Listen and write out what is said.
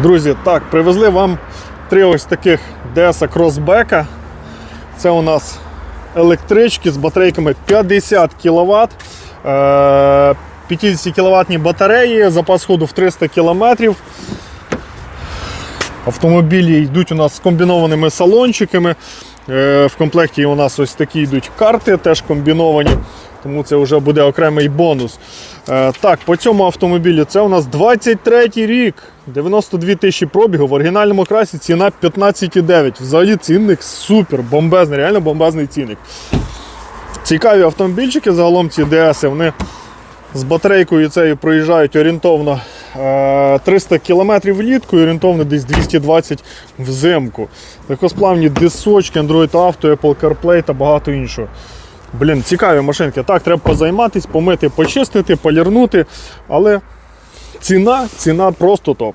Друзі, так, привезли вам три ось таких DS кросбека. Це у нас електрички з батарейками 50 кВт. 50 кВт батареї, запас ходу в 300 км. Автомобілі йдуть у нас з комбінованими салончиками. Е, В комплекті у нас ось такі йдуть карти, теж комбіновані, тому це вже буде окремий бонус. Е, Так, по цьому автомобілю це у нас 23 рік, 92 тисячі пробігу. В оригінальному красі ціна 15,9. Взагалі цінник супер, бомбезний, реально бомбезний цінник. Цікаві автомобільчики, загалом ці DS, вони з батарейкою цією проїжджають орієнтовно 300 км влітку і орієнтовно десь 220 взимку. Легкосплавні дисочки, Android Auto, Apple CarPlay та багато іншого. Блін, цікаві машинки. Так, треба позайматись, помити, почистити, полірнути, але ціна, ціна просто топ.